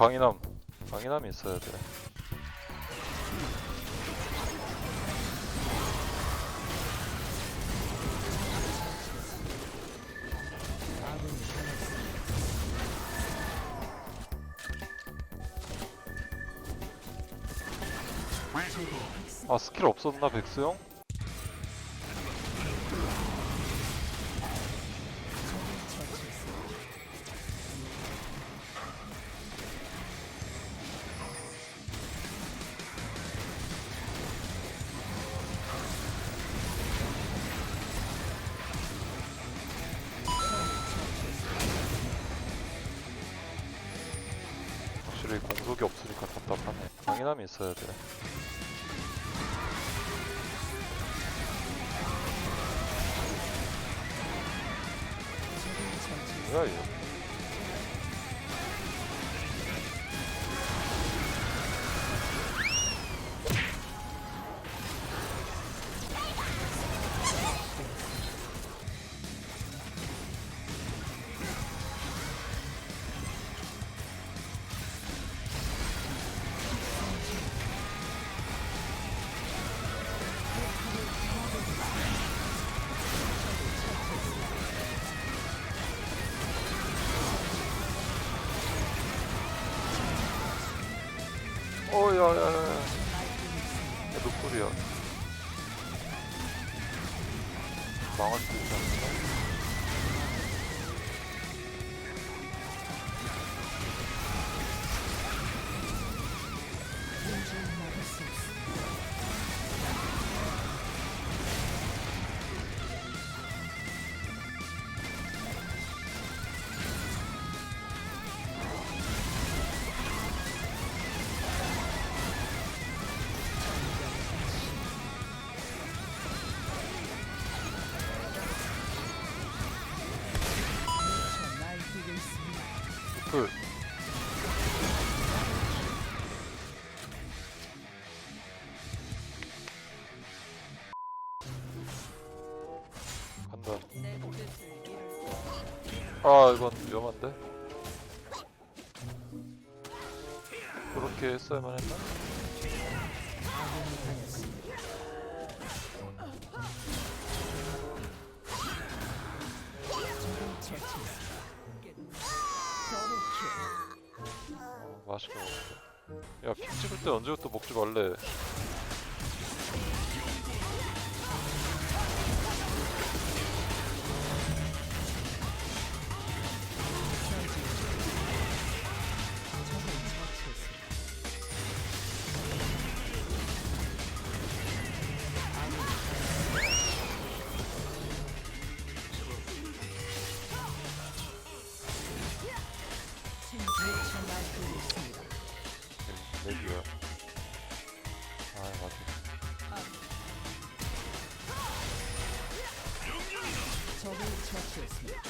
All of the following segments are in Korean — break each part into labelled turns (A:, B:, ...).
A: 강인함 강인함이 있어야 돼 아 스킬 없었나 백수 형? 확실히 공속이 없으니까 답답하네. 강인함이 있어야 돼. 뭐야 이 야 야 야 야 노플이야 망할 수 있지 않나? 간다 아 이건 위험한데? 그렇게 했어야만 했나? 어, 맛있게 먹었다 야픽 찍을 때 언제부터 먹지 말래
B: 처치했습니다.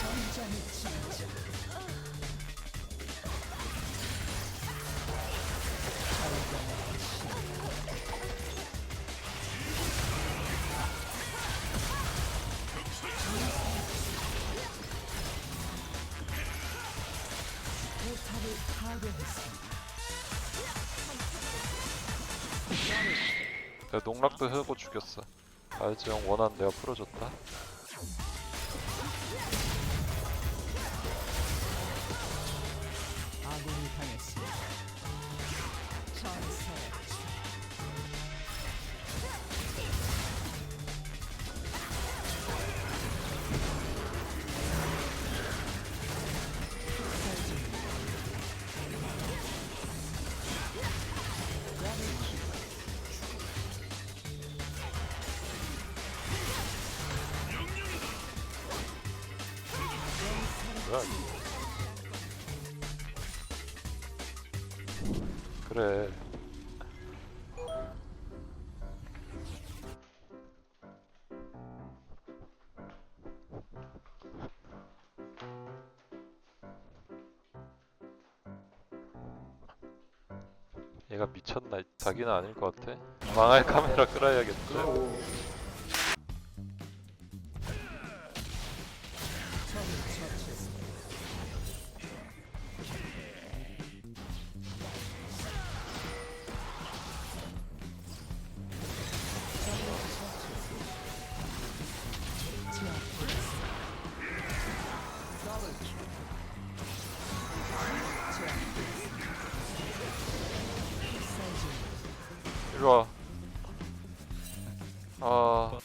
B: 전장의 진
A: 내가 농락도 해고 죽였어. 알지 형 원한 내가 풀어줬다 거야? 그래. 얘가 미쳤나? 자기는 아닐 것 같아. 망할 카메라
B: 끌어야겠다. 어.
A: 이리 와. 아.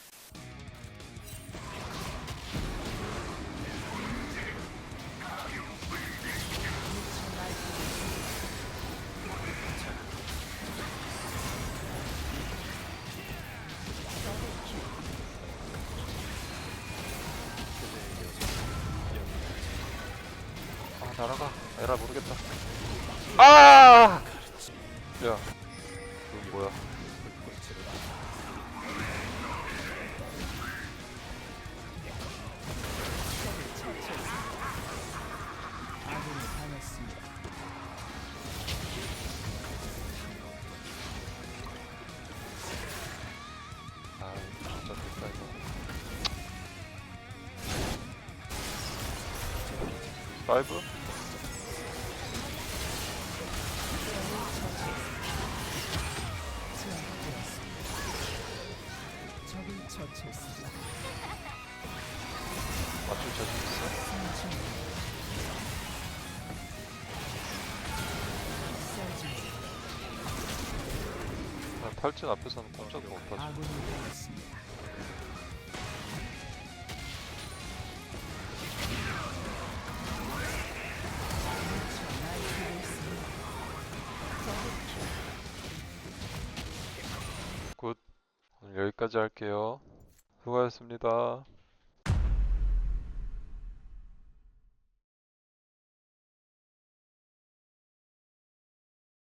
A: 아 날아가. 에라 모르겠다. 아! 야, 넌 뭐야?
B: 아,
A: 진짜 됐다 이거.
B: 처치했습니다.
A: 맞출 자신 있어? 탈진 앞에서는 꼼짝도.
B: 더블킬.
A: 굿. 오늘 여기까지 할게요. 수고하셨습니다.